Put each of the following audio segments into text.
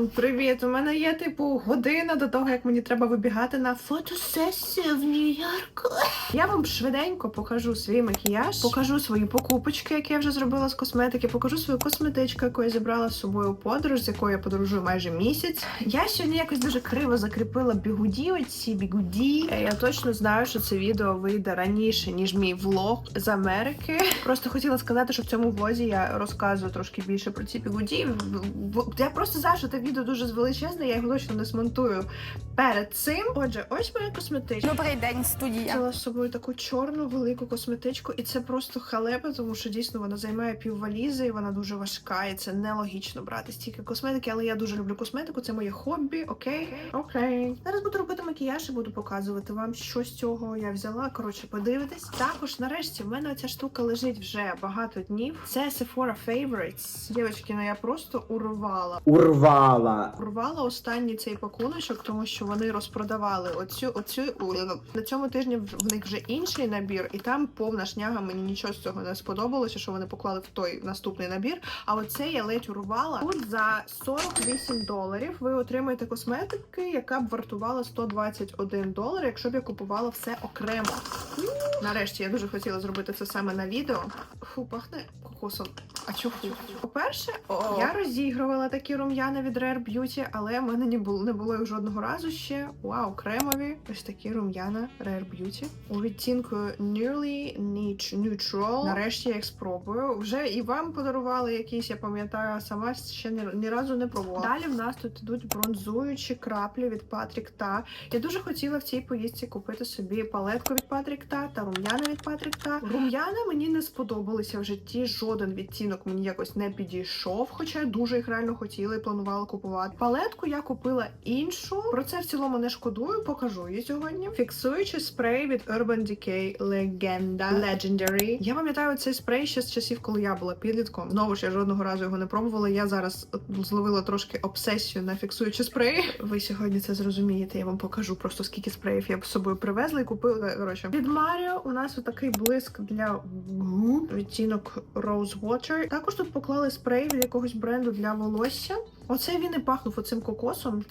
М, Привіт, у мене є типу година до того, як мені треба вибігати на фотосесію в Нью-Йорку. Я вам швиденько покажу свій макіяж, покажу свої покупочки, які я вже зробила з косметики, покажу свою косметичку, яку я зібрала з собою у подорож, з якою я подорожую майже місяць. Я сьогодні якось дуже криво закріпила бігуді, оці бігуді. Е, Я точно знаю, що це відео вийде раніше, ніж мій влог з Америки. Просто хотіла сказати, що в цьому влозі я розказую трошки більше про ці бігуді. Я просто те відео дуже величезне, я його точно не смонтую перед цим. Отже, ось моя косметичка. Добрий день, студія. Взяла з собою таку чорну велику косметичку, і це просто халепа, тому що дійсно вона займає піввалізи, і вона дуже важка, і це нелогічно брати стільки косметики, але я дуже люблю косметику, це моє хобі. Окей, окей. Зараз буду робити макіяж і буду показувати вам, що з цього я взяла. Коротше, подивитись. Також нарешті в мене ця штука лежить вже багато днів. Це Sephora Favorites. Дівчатки, ну я просто урвала. Урвала. Урвала останній цей пакуночок, тому що вони розпродавали оцю, оцю на цьому тижні в них вже інший набір, і там повна шняга. Мені нічого з цього не сподобалося, що вони поклали в той наступний набір. А оце я ледь урвала. Тут за 48 доларів ви отримаєте косметики, яка б вартувала 121 долар, якщо б я купувала все окремо. Нарешті я дуже хотіла зробити це саме на відео. Фу, пахне кокосом. А чого? фу? По-перше, я розігрувала такі рум'яна від Rare Beauty, але в мене не було не було їх жодного разу ще. Вау, кремові. Ось такі рум'яна Rare Beauty. У відтінку Nearly Neutral. Нарешті я їх спробую. Вже і вам подарували якісь, я пам'ятаю, сама ще ні, ні разу не пробувала. Далі в нас тут ідуть бронзуючі краплі від Patrick Ta. Я дуже хотіла в цій поїздці купити собі палетку від Patrick Ta та рум'яна від Patrick Ta. Рум'яна мені не сподобалися в житті. Жоден відтінок мені якось не підійшов, хоча я дуже їх реально хотіла і планувала купувати. Палетку я купила іншу. Про це в цілому не шкодую. Покажу її сьогодні. Фіксуючий спрей від Urban Decay Legenda Legendary. Я пам'ятаю цей спрей ще з часів, коли я була підлітком. Знову ж я жодного разу його не пробувала. Я зараз зловила трошки обсесію на фіксуючі спреї. Ви сьогодні це зрозумієте. Я вам покажу просто скільки спреїв я з собою привезла і купила. Коротше, від Маріо у нас отакий блиск для губ, відтінок Rose Water. Також тут поклали спрей від якогось бренду для волосся. Оце він і пахнув оцим кокосом.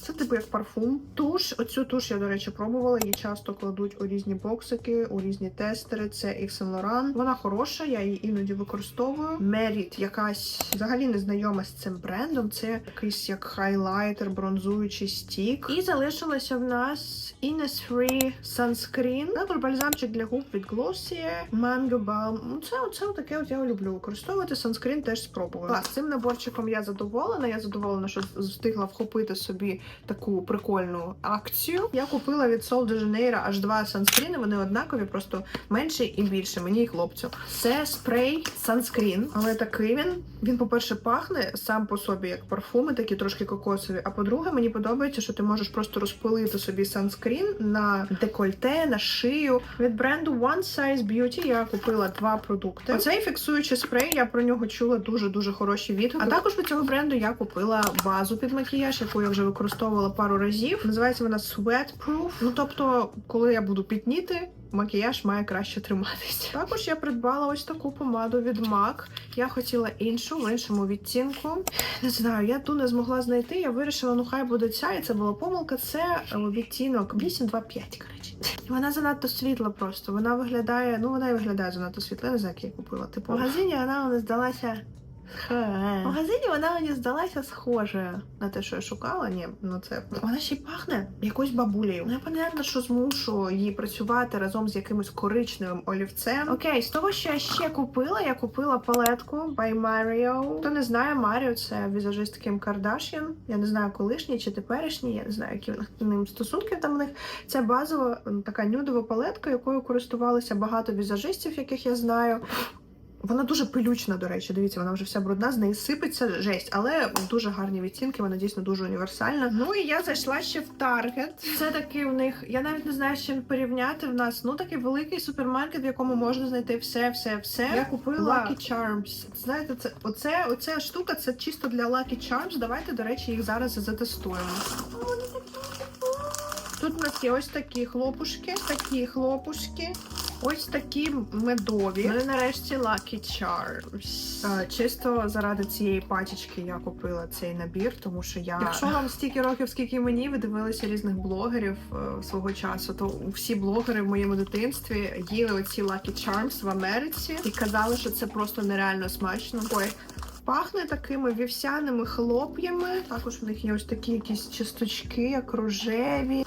Це типу як парфум. Туш, оцю туш я, до речі, пробувала. Її часто кладуть у різні боксики, у різні тестери. Це Yves Saint Laurent. Вона хороша, я її іноді використовую. Merit, якась взагалі не знайома з цим брендом. Це якийсь як хайлайтер, бронзуючий стік. І залишилося в нас Innisfree Sunscreen. Також бальзамчик для губ від Glossier, Mango Balm. Ну, це оце таке от я люблю використовувати. Sunscreen теж спробую. Клас, цим наборчиком я задоволена. Я задоволена, що встигла вхопити собі таку прикольну акцію. Я купила від Sol de Janeiro аж два санскріни. Вони однакові, просто менший і більше. Мені і хлопцю. Це спрей санскрін, але такий він. Він, по-перше, пахне сам по собі як парфуми, такі трошки кокосові. А по-друге, мені подобається, що ти можеш просто розпилити собі санскрін на декольте, на шию. Від бренду One Size Beauty я купила два продукти. Оцей фіксуючий спрей, я про нього чула дуже дуже хороші відгуки. А також від цього бренду я купила базу під макіяж, яку я вже використовувала пару разів. Називається вона Sweat Proof. Ну тобто, коли я буду пітніти. Макіяж має краще триматись. Також я придбала ось таку помаду від MAC. Я хотіла іншу в іншому відтінку. Не знаю, я ту не змогла знайти. Я вирішила, ну хай буде ця, і це була помилка. Це е, відтінок 825, коротше. Вона занадто світла просто. Вона виглядає, ну вона і виглядає занадто світла. Я не знаю, як я купила. Типу, в магазині вона здалася. В магазині вона мені здалася схожою на те, що я шукала. Ні, ну це вона ще й пахне якоюсь бабулею. Непонятно, що змушу її працювати разом з якимось коричневим олівцем. Окей, з того, що я ще купила, я купила палетку by Mario. Хто не знає, Маріо це візажист Кім Кардашян. Я не знаю, колишній чи теперішній, я не знаю, які в ним стосунки там в них. Це базова така нюдова палетка, якою користувалися багато візажистів, яких я знаю. Вона дуже пилючна, до речі. Дивіться, вона вже вся брудна, з неї сипеться жесть, але дуже гарні відтінки, вона дійсно дуже універсальна. Ну і я зайшла ще в Target. Це такий в них, я навіть не знаю, з чим порівняти в нас. Ну такий великий супермаркет, в якому можна знайти все, все, все. Я купила Lucky Charms. Знаєте, це оце, оця штука, це чисто для Lucky Charms. Давайте, до речі, їх зараз затестуємо. Тут у нас є ось такі хлопушки, такі хлопушки. Ось такі медові. Ну і нарешті Lucky Charms. Е, Чисто заради цієї пачечки я купила цей набір, тому що я. Якщо вам стільки років, скільки мені, ви дивилися різних блогерів е, свого часу, то всі блогери в моєму дитинстві їли оці Lucky Charms в Америці і казали, що це просто нереально смачно. Ой, Пахне такими вівсяними хлоп'ями. Також в них є ось такі якісь часточки, як рожеві,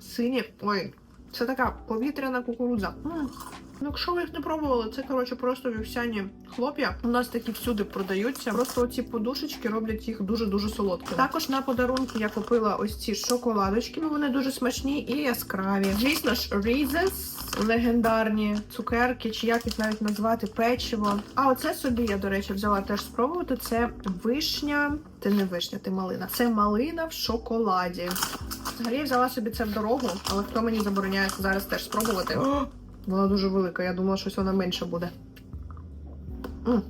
сині. Ой, це така повітряна кукурудза. М. Ну, якщо ви їх не пробували, це коротше просто вівсяні хлоп'я. У нас такі всюди продаються. Просто оці подушечки роблять їх дуже-дуже солодкими. Також на подарунки я купила ось ці шоколадочки. Ну вони дуже смачні і яскраві. Звісно ж, Reese's, легендарні цукерки, чи як їх навіть назвати, печиво. А оце собі я, до речі, взяла теж спробувати. Це вишня. Це не вишня, це малина. Це малина в шоколаді. Взагалі я взяла собі це в дорогу, але хто мені забороняє зараз теж спробувати. Вона дуже велика, я думала, щось вона менша буде. М.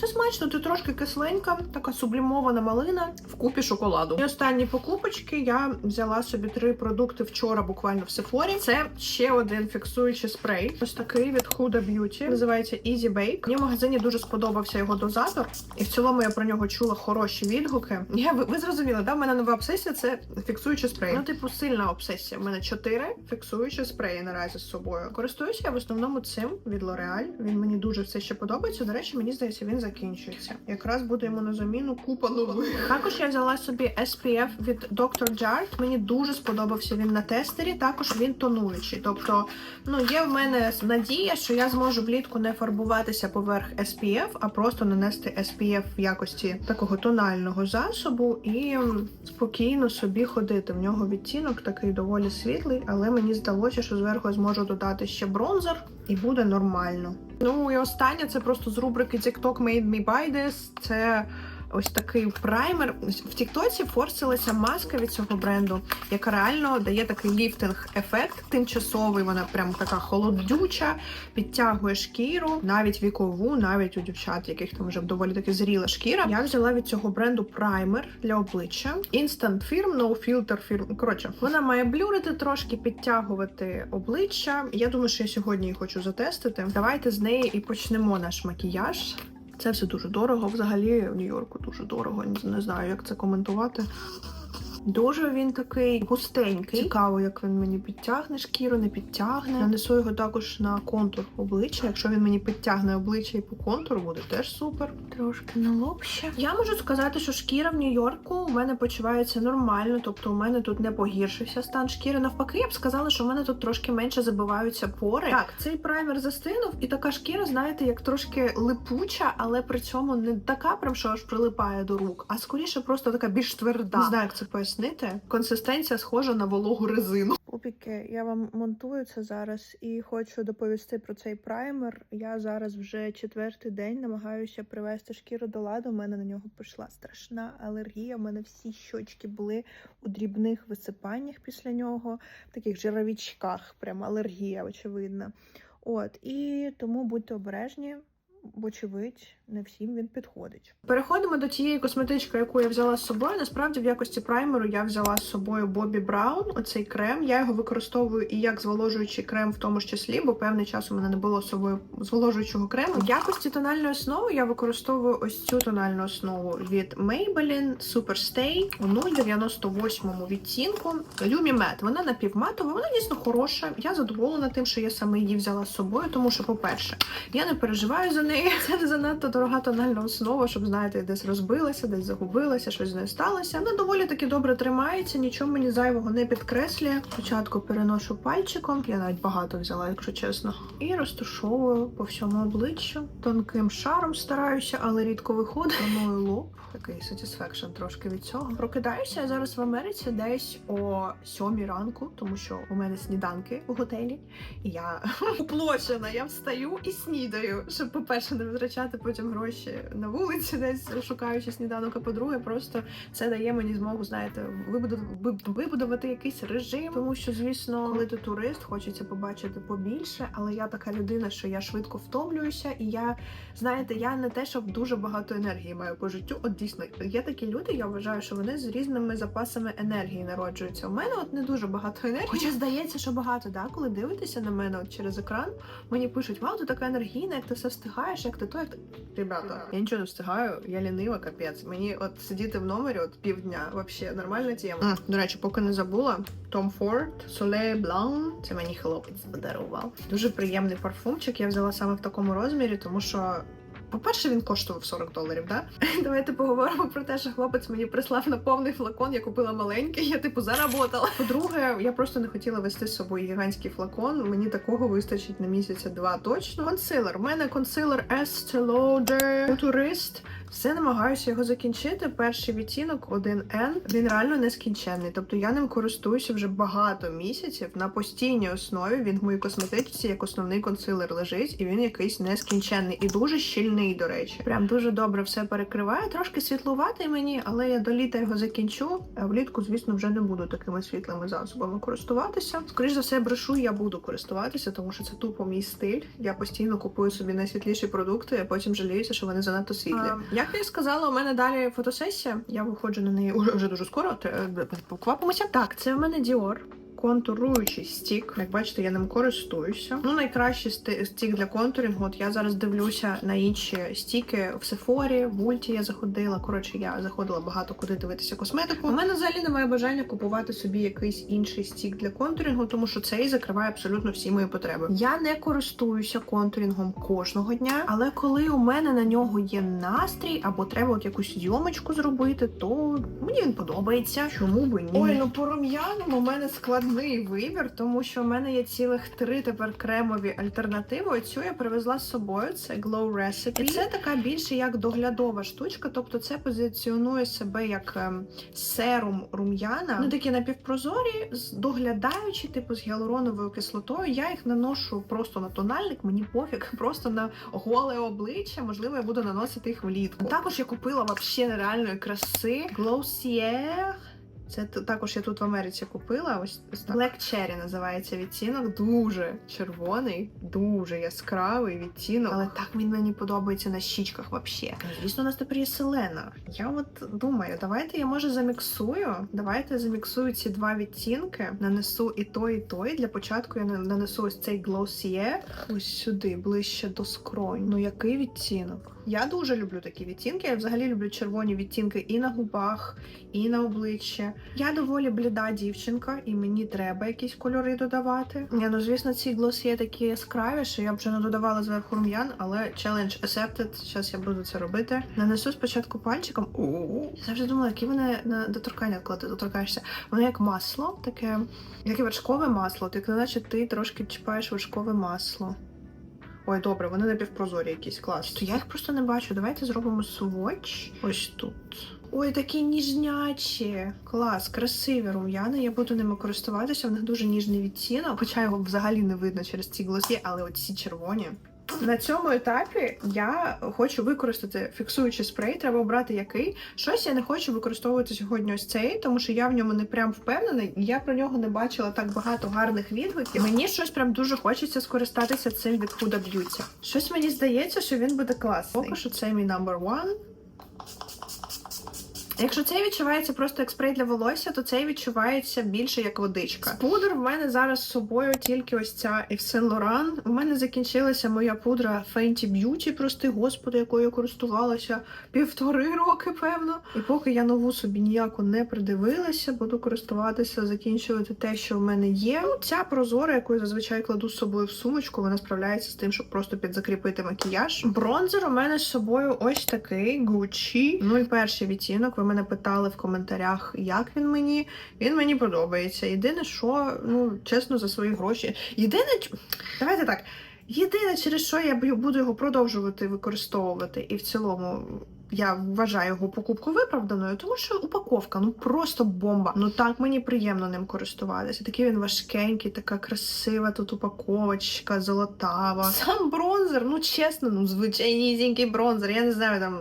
Це смачно, ти трошки кисленька, така сублімована малина в купі шоколаду. І останні покупочки я взяла собі три продукти вчора, буквально в Сефорі. Це ще один фіксуючий спрей. Ось такий від Huda Beauty. Називається Easy Bake. Мені в магазині дуже сподобався його дозатор, і в цілому я про нього чула хороші відгуки. Я ви, ви зрозуміли, да? В мене нова обсесія це фіксуючий спрей. Ну, типу, сильна обсесія. У мене чотири фіксуючі спреї наразі з собою. Користуюся я в основному цим від L'Oreal. Він мені дуже все ще подобається. До речі, мені здається, він закінчується. Якраз буде йому на заміну купа нових. Також я взяла собі SPF від Dr. Jart. Мені дуже сподобався він на тестері. Також він тонуючий. Тобто, ну є в мене надія, що я зможу влітку не фарбуватися поверх SPF, а просто нанести SPF в якості такого тонального засобу і спокійно собі ходити. В нього відтінок такий доволі світлий, але мені здалося, що зверху я зможу додати ще бронзер і буде нормально. Ну і останнє це просто з рубрики TikTok Made Me Buy This. Це ось такий праймер. В Тіктоці форсилася маска від цього бренду, яка реально дає такий ліфтинг-ефект тимчасовий. Вона прям така холодюча, підтягує шкіру, навіть вікову, навіть у дівчат, яких там вже доволі таки зріла шкіра. Я взяла від цього бренду праймер для обличчя. Instant Firm, No Filter Firm. Коротше, вона має блюрити трошки, підтягувати обличчя. Я думаю, що я сьогодні її хочу затестити. Давайте з неї і почнемо наш макіяж. Це все дуже дорого. Взагалі в Нью-Йорку дуже дорого. Не- знаю, як це коментувати. Дуже він такий густенький. Цікаво, як він мені підтягне шкіру, не підтягне. Нанесу його також на контур обличчя. Якщо він мені підтягне обличчя і по контуру, буде теж супер. Трошки на лоб ще. Я можу сказати, що шкіра в Нью-Йорку у мене почувається нормально, тобто у мене тут не погіршився стан шкіри. Навпаки, я б сказала, що в мене тут трошки менше забиваються пори. Так, цей праймер застинув, і така шкіра, знаєте, як трошки липуча, але при цьому не така, прям що аж прилипає до рук, а скоріше просто така більш тверда. Не знаю, як це пояснити. Консистенція схожа на вологу резину. Пупіки, я вам монтую це зараз і хочу доповісти про цей праймер. Я зараз вже четвертий день намагаюся привести шкіру до ладу. У мене на нього пішла страшна алергія. У мене всі щочки були у дрібних висипаннях після нього, в таких жировічках. Прям алергія, очевидна. От і тому будьте обережні. Вочевидь, не всім він підходить. Переходимо до тієї косметички, яку я взяла з собою. Насправді, в якості праймеру я взяла з собою Бобі Браун. Оцей крем. Я його використовую і як зволожуючий крем, в тому числі, бо певний час у мене не було з собою зволожуючого крему. В якості тональної основи я використовую ось цю тональну основу від Maybelline Superstay у 098 відтінку. Matte. Вона напівматова, вона дійсно хороша. Я задоволена тим, що я саме її взяла з собою, тому що, по-перше, я не переживаю за неї. Це не занадто дорога тональна основа, щоб знаєте, десь розбилася, десь загубилася, щось з нею сталося. Вона доволі таки добре тримається, нічого мені зайвого не підкреслює. Спочатку переношу пальчиком, я навіть багато взяла, якщо чесно, і розташовую по всьому обличчю. Тонким шаром стараюся, але рідко виходить. Планую лоб. Такий satisfaction трошки від цього. Прокидаюся я зараз в Америці десь о сьомій ранку, тому що у мене сніданки у готелі. І я уплочена, я встаю і снідаю, щоб, по-перше, по-перше, не витрачати потім гроші на вулиці, десь шукаючи сніданок. А по-друге, просто це дає мені змогу, знаєте, вибудувати якийсь режим. Тому що, звісно, коли ти турист, хочеться побачити побільше. Але я така людина, що я швидко втомлююся, і я знаєте, я не те, щоб дуже багато енергії маю по життю. От дійсно є такі люди. Я вважаю, що вони з різними запасами енергії народжуються. У мене от не дуже багато енергії. Хоча здається, що багато, да? коли дивитеся на мене от через екран, мені пишуть: Вау, ти така енергійна, як ти все встигаєш, як ти то, як ти. Ребята, я нічого не встигаю, я лінива, капець. Мені от сидіти в номері от півдня, вообще нормальна тема. А, до речі, поки не забула, Tom Ford Soleil Blanc, це мені хлопець подарував. Дуже приємний парфумчик. Я взяла саме в такому розмірі, тому що. По-перше, він коштував 40 доларів, да? Давайте поговоримо про те, що хлопець мені прислав на повний флакон, я купила маленький, я типу заработала. По-друге, я просто не хотіла вести з собою гігантський флакон. Мені такого вистачить на місяця два точно. Консилер. У мене консилер Estee Lauder Турист. Все намагаюся його закінчити. Перший відтінок 1N, він реально нескінченний. Тобто я ним користуюся вже багато місяців на постійній основі. Він в моїй косметичці як основний консилер лежить, і він якийсь нескінченний і дуже щільний, до речі. Прям дуже добре все перекриває. Трошки світлуватий мені, але я до літа його закінчу. А влітку, звісно, вже не буду такими світлими засобами користуватися. Скоріше за все, брешу я буду користуватися, тому що це тупо мій стиль. Я постійно купую собі найсвітліші продукти, а потім жаліюся, що вони занадто світлі. Як я сказала, у мене далі фотосесія. Я виходжу на неї вже дуже скоро. Поквапимося. Так, це в мене Dior. Контуруючий стік. Як бачите, я ним користуюся. Ну, найкращий стік для контурінгу. От я зараз дивлюся на інші стіки в Сефорі, в Ульті я заходила. Коротше, я заходила багато куди дивитися косметику. У мене взагалі немає бажання купувати собі якийсь інший стік для контурінгу, тому що цей закриває абсолютно всі мої потреби. Я не користуюся контурінгом кожного дня, але коли у мене на нього є настрій або треба от якусь зйомочку зробити, то мені він подобається. Чому би ні? Ой, ну по рум'янам у мене складний вибір, тому що у мене є цілих три тепер кремові альтернативи. Оцю я привезла з собою. Це Glow Recipe. І це така більше як доглядова штучка, тобто це позиціонує себе як ем, серум рум'яна. Ну такі напівпрозорі, доглядаючи, типу з гіалуроновою кислотою. Я їх наношу просто на тональник, мені пофіг, просто на голе обличчя. Можливо, я буду наносити їх влітку. Також я купила вообще нереальної краси Glossier. Це також я тут в Америці купила. Ось так. Black Cherry називається відтінок. Дуже червоний, дуже яскравий відтінок. Але так він мені подобається на щічках вообще. Звісно, у нас тепер є селена. Я от думаю, давайте я може заміксую. Давайте я заміксую ці два відтінки. Нанесу і той, і той. Для початку я на- нанесу ось цей Glossier ось сюди, ближче до скронь. Ну який відтінок? Я дуже люблю такі відтінки. Я взагалі люблю червоні відтінки і на губах, і на обличчя. Я доволі бліда дівчинка, і мені треба якісь кольори додавати. Я, ну, звісно, ці глоси є такі яскраві, що я б вже не додавала зверху рум'ян, але challenge accepted. Зараз я буду це робити. Нанесу спочатку пальчиком. Я завжди думала, які вони на доторкання, коли ти доторкаєшся. Воно як масло, таке, як і вершкове масло. Ти наче ти трошки чіпаєш вершкове масло. Ой, добре, вони напівпрозорі якісь клас. То я їх просто не бачу. Давайте зробимо сводч. Ось тут. Ой, такі ніжнячі. Клас, красиві рум'яни. Я буду ними користуватися. В них дуже ніжний відтінок, хоча його взагалі не видно через ці гласі, але оці червоні. На цьому етапі я хочу використати фіксуючий спрей. Треба обрати який. Щось я не хочу використовувати сьогодні ось цей, тому що я в ньому не прям впевнена. Я про нього не бачила так багато гарних відгуків. Мені щось прям дуже хочеться скористатися цим від Huda Beauty. Щось мені здається, що він буде класний. Поки що це мій number one. Якщо цей відчувається просто як спрей для волосся, то цей відчувається більше як водичка. З пудр в мене зараз з собою тільки ось ця Yves Saint Laurent. У мене закінчилася моя пудра Fenty Beauty, прости господи, якою я користувалася півтори роки, певно. І поки я нову собі ніяку не придивилася, буду користуватися, закінчувати те, що в мене є. Ну, ця прозора, яку я зазвичай кладу з собою в сумочку, вона справляється з тим, щоб просто підзакріпити макіяж. Бронзер у мене з собою ось такий Gucci 01 відтінок. Мене питали в коментарях, як він мені. Він мені подобається. Єдине, що, ну, чесно, за свої гроші. Єдине, давайте так. Єдине, через що я буду його продовжувати використовувати, і в цілому я вважаю його покупку виправданою, тому що упаковка ну просто бомба. Ну так мені приємно ним користуватися. Такий він важкенький, така красива тут упаковочка, золотава. Сам бронзер, ну чесно, ну звичайнісінький бронзер. Я не знаю там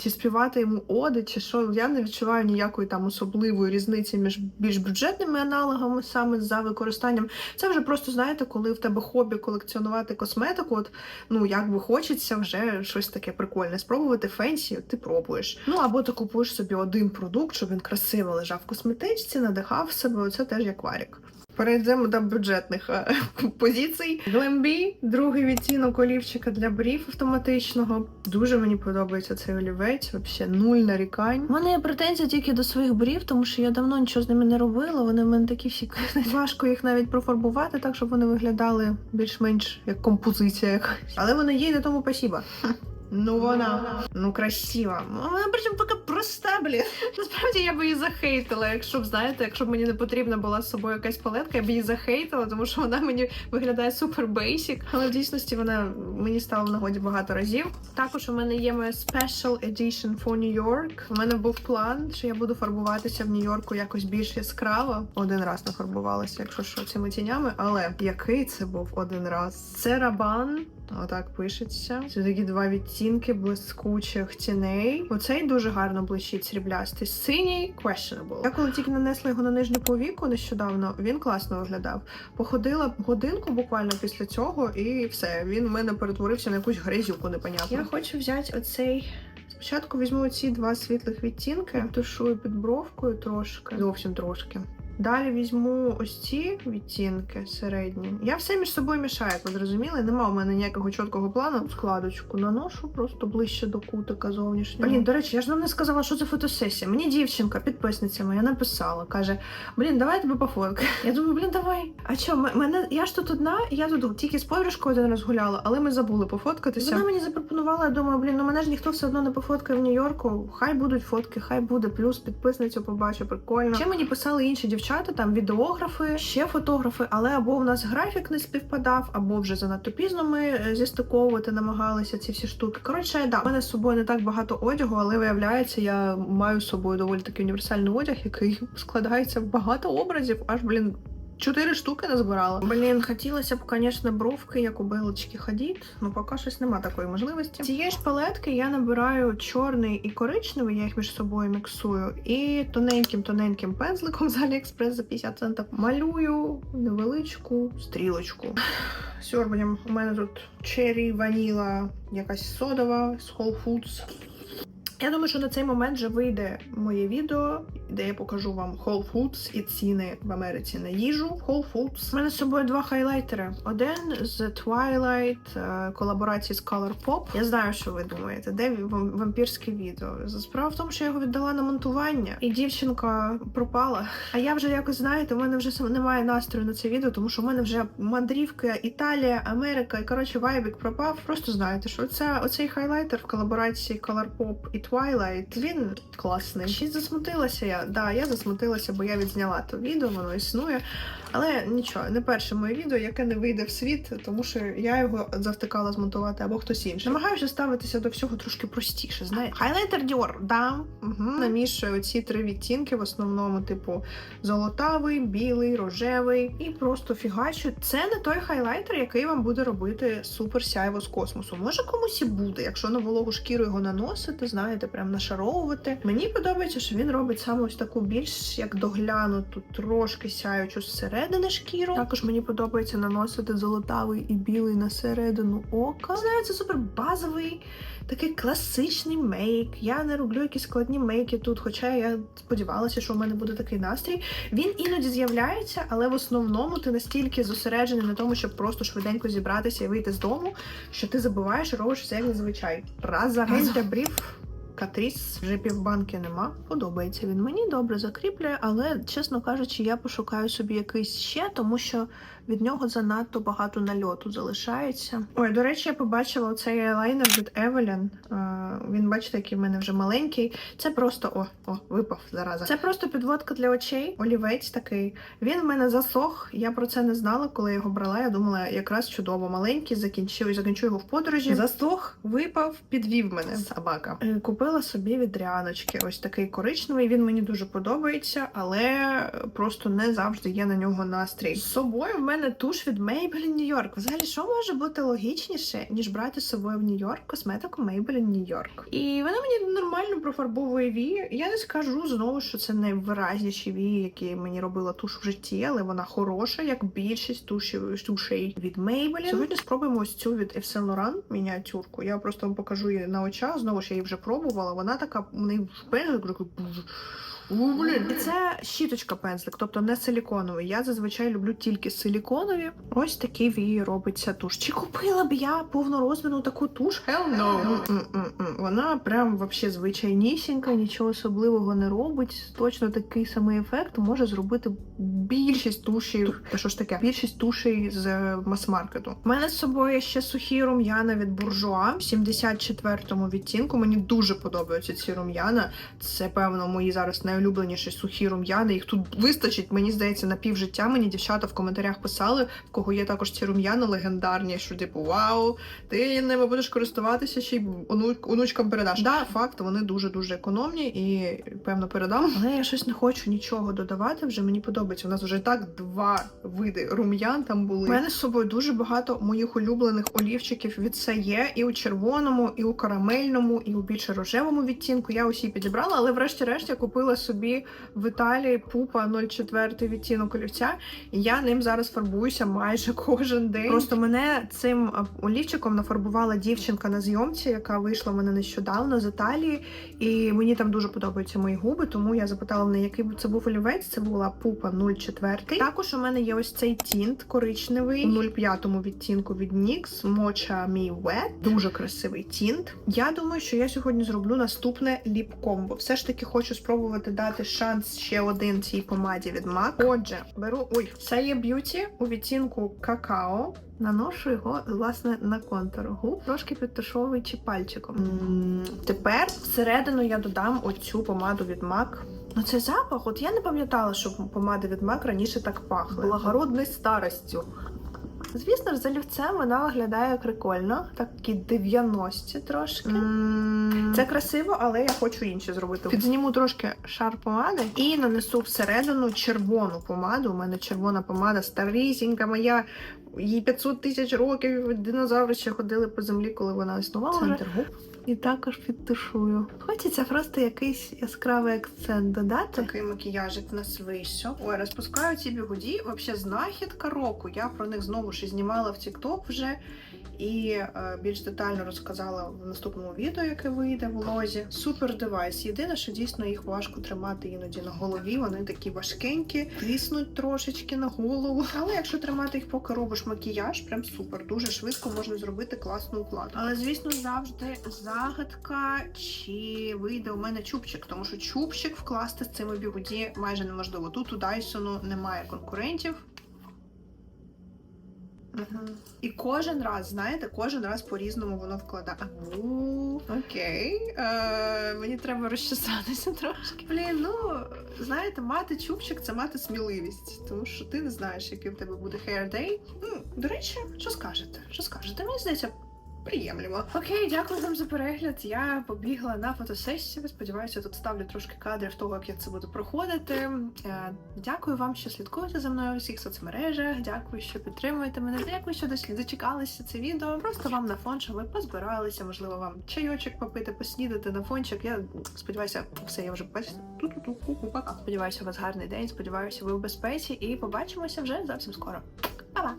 чи співати йому оди, чи що. Я не відчуваю ніякої там особливої різниці між більш бюджетними аналогами саме за використанням. Це вже просто знаєте, коли в тебе хобі колекціонувати косметику, от ну як би хочеться вже щось таке прикольне спробувати фенсі, ти пробуєш. Ну або ти купуєш собі один продукт, щоб він красиво лежав в косметичці, надихав себе. Оце теж як варік. Перейдемо до бюджетних е, позицій. Glambi, другий відтінок олівчика для брів автоматичного. Дуже мені подобається цей олівець. Взагалі нуль нарікань. У мене є претензія тільки до своїх брів, тому що я давно нічого з ними не робила. Вони в мене такі всі важко їх навіть профарбувати, так щоб вони виглядали більш-менш як композиція якась. Але вони є і на тому спасіба. Ну вона ну красива. Вона причому така проста, блін. Насправді я б її захейтила, якщо б знаєте, якщо б мені не потрібна була з собою якась палетка, я б її захейтила, тому що вона мені виглядає супер бейсік. Але в дійсності вона мені стала в нагоді багато разів. Також у мене є моя special edition for New York. У мене був план, що я буду фарбуватися в Нью-Йорку якось більш яскраво. Один раз нафарбувалася, якщо що цими тінями. Але який це був один раз? Це рабан. Отак пишеться. Це такі два відтінки блискучих тіней. Оцей дуже гарно блищить сріблястий. Синій questionable. Я коли тільки нанесла його на нижню повіку нещодавно, він класно виглядав. Походила годинку буквально після цього, і все. Він в мене перетворився на якусь грязюку непонятну. Я хочу взяти оцей. Спочатку візьму ці два світлих відтінки, тушую під бровкою трошки, зовсім трошки. Далі візьму ось ці відтінки середні. Я все між собою мішаю, як ви зрозуміли. Нема у мене ніякого чіткого плану. Складочку наношу просто ближче до кутика зовнішнього. Блін, до речі, я ж вам не сказала, що це фотосесія. Мені дівчинка, підписниця моя, написала, каже: Блін, давай я тебе пофоткаю. Я думаю, блін, давай. А що, мене я ж тут одна, я тут тільки з подружкою один раз гуляла, але ми забули пофоткатися. Вона мені запропонувала, я думаю, блін, ну мене ж ніхто все одно не пофоткає в Нью-Йорку. Хай будуть фотки, хай буде. Плюс підписницю побачу, прикольно. Ще мені писали інші дівчата, там відеографи, ще фотографи, але або в нас графік не співпадав, або вже занадто пізно ми е, зістиковувати намагалися ці всі штуки. Коротше, да, в мене з собою не так багато одягу, але виявляється, я маю з собою доволі такий універсальний одяг, який складається в багато образів, аж блін. Чотири штуки назбирала. Блін, хотілося б, звісно, бровки, як у белочки ходіть, але поки щось нема такої можливості. Цієї ж палетки я набираю чорний і коричневий, я їх між собою міксую. І тоненьким-тоненьким пензликом з Аліекспрес за 50 центів малюю невеличку стрілочку. Сьорбанням у мене тут черрі, ваніла, якась содова з Whole Foods. Я думаю, що на цей момент вже вийде моє відео, де я покажу вам Whole Foods і ціни в Америці на їжу. Whole Foods. У мене з собою два хайлайтери. Один з Twilight е, колаборації з Colourpop. Я знаю, що ви думаєте, де вампірське відео. Справа в тому, що я його віддала на монтування, і дівчинка пропала. А я вже якось знаєте, у мене вже немає настрою на це відео, тому що в мене вже мандрівка Італія, Америка, і коротше вайбік пропав. Просто знаєте, що це оцей хайлайтер в колаборації Colourpop і Twilight, він класний. Чи засмутилася я? Да, я засмутилася, бо я відзняла то відео, воно існує. Але нічого, не перше моє відео, яке не вийде в світ, тому що я його завтикала змонтувати або хтось інший. Намагаюся ставитися до всього трошки простіше. Знаєш, хайлайтер Dior, да. Угу. Намішую оці три відтінки, в основному, типу, золотавий, білий, рожевий, і просто фігачу. Це не той хайлайтер, який вам буде робити супер сяйво з космосу. Може комусь і буде, якщо на вологу шкіру його наносити, знаєте, прям нашаровувати. Мені подобається, що він робить саме ось таку більш як доглянуту, трошки сяючу зсередини шкіру. Також мені подобається наносити золотавий і білий на середину ока. Знаю, це супер базовий. Такий класичний мейк. Я не роблю якісь складні мейки тут, хоча я сподівалася, що в мене буде такий настрій. Він іноді з'являється, але в основному ти настільки зосереджений на тому, щоб просто швиденько зібратися і вийти з дому, що ти забуваєш і робиш все як зазвичай. Раз за гель для брів. Катріс вже півбанки нема. Подобається він мені добре закріплює, але чесно кажучи, я пошукаю собі якийсь ще, тому що від нього занадто багато нальоту залишається. Ой, до речі, я побачила оцей айлайнер від Evelyn. Е, Він, бачите, який в мене вже маленький. Це просто о, о, випав зараза. Це просто підводка для очей, олівець такий. Він в мене засох. Я про це не знала, коли я його брала. Я думала, якраз чудово маленький, закінчив закінчу його в подорожі. Засох, випав, підвів мене собака. Е, Купила собі від Ріаночки. Ось такий коричневий. Він мені дуже подобається, але просто не завжди є на нього настрій. З собою в мене туш від Maybelline New York. Взагалі, що може бути логічніше, ніж брати з собою в Нью-Йорк косметику Maybelline New York? І вона мені нормально профарбовує вії. Я не скажу знову, що це найвиразніші вії, які мені робила туш в житті, але вона хороша, як більшість тушів тушей від Maybelline. Сьогодні спробуємо ось цю від Yves Saint Laurent мініатюрку. Я просто вам покажу її на очах. Знову ж я її вже пробувала. Вона така у неї пензлик О, блін. І це щіточка пензлик, тобто не силіконовий. Я зазвичай люблю тільки силіконові. Ось такий вії робиться туш. Чи купила б я повнорозмірну таку туш? Hell no. Вона прям вообще звичайнісінька, нічого особливого не робить. Точно такий самий ефект може зробити більшість тушів. Та що ж таке? Більшість тушей з е, мас-маркету. У мене з собою ще сухі рум'яна від буржуа в 74-му відтінку. Мені дуже подобаються ці рум'яна. Це певно мої зараз найулюбленіші сухі рум'яни. Їх тут вистачить, мені здається, на півжиття. Мені дівчата в коментарях писали, в кого є також ці рум'яна легендарні, що типу вау, ти ними будеш користуватися ще й онучкам передаш. Да, факт, вони дуже дуже економні і певно передам. Але я щось не хочу нічого додавати. Вже мені подобається. У нас вже так два види рум'ян там були. У мене з собою дуже багато моїх улюблених олівчиків від Сає і у червоному, і у карамельному, і у більше рожевому відтінку. Я усі підібрала, але врешті-решт я купила собі в Італії пупа 04 відтінок олівця. І я ним зараз фарбуюся майже кожен день. Просто мене цим олівчиком нафарбувала дівчинка на зйомці, яка вийшла в мене нещодавно з Італії. І мені там дуже подобаються мої губи, тому я запитала в неї, який це був олівець. Це була пупа 04. Також у мене є ось цей тінт коричневий у 05 відтінку від NYX, Mocha Me Wet. Дуже красивий тінт. Я думаю, що я сьогодні зроблю наступне ліп-комбо. Все ж таки хочу спробувати дати шанс ще один цій помаді від MAC. Отже, беру ой, це є б'юті у відтінку какао. Наношу його власне на контур губ, трошки підтушовуючи пальчиком. М, Тепер всередину я додам оцю помаду від MAC. Ну це запах. От я не пам'ятала, що помади від MAC раніше так пахли. Благородною старостю. Звісно за олівцем вона виглядає прикольно, такі 90 трошки. Це красиво, але я хочу інше зробити. Підзніму трошки шар помади і нанесу всередину червону помаду. У мене червона помада старісінька моя. Їй 500 тисяч років динозаври ще ходили по землі, коли вона існувала. Центр губ. І також підтушую. Хочеться просто якийсь яскравий акцент додати. Такий макіяжик в нас вийшов. Ой, розпускаю ці бігуді. Взагалі знахідка року. Я про них знову ж знімала в TikTok вже. І е, більш детально розказала в наступному відео, яке вийде в лозі. Супер девайс. Єдине, що дійсно їх важко тримати іноді на голові. Вони такі важкенькі, тиснуть трошечки на голову. Але якщо тримати їх, поки робиш макіяж, прям супер. Дуже швидко можна зробити класну укладку. Але звісно, завжди загадка, чи вийде у мене чубчик, тому що чубчик вкласти з цими бігуді майже неможливо. Тут у Дайсону немає конкурентів. Угу. І кожен раз, знаєте, кожен раз по-різному воно вкладає. У, Окей. Е, мені треба розчесатися трошки. Блін, ну знаєте, мати чубчик це мати сміливість, тому що ти не знаєш, який в тебе буде hair day. М, до речі, що скажете? Що скажете? Мені здається. Приємлемо. Окей, дякую вам за перегляд. Я побігла на фотосесію. Сподіваюся, тут ставлю трошки кадрів того, як я це буду проходити. Е, Дякую вам, що слідкуєте за мною у всіх соцмережах. Дякую, що підтримуєте мене. Дякую, що дочекалися це відео. Просто вам на фон, щоб ви позбиралися. Можливо, вам чайочок попити, поснідати на фончик. Я сподіваюся, все я вже. Пока. Сподіваюся, у вас гарний день. Сподіваюся, ви в безпеці. І побачимося вже зовсім скоро. Па-па!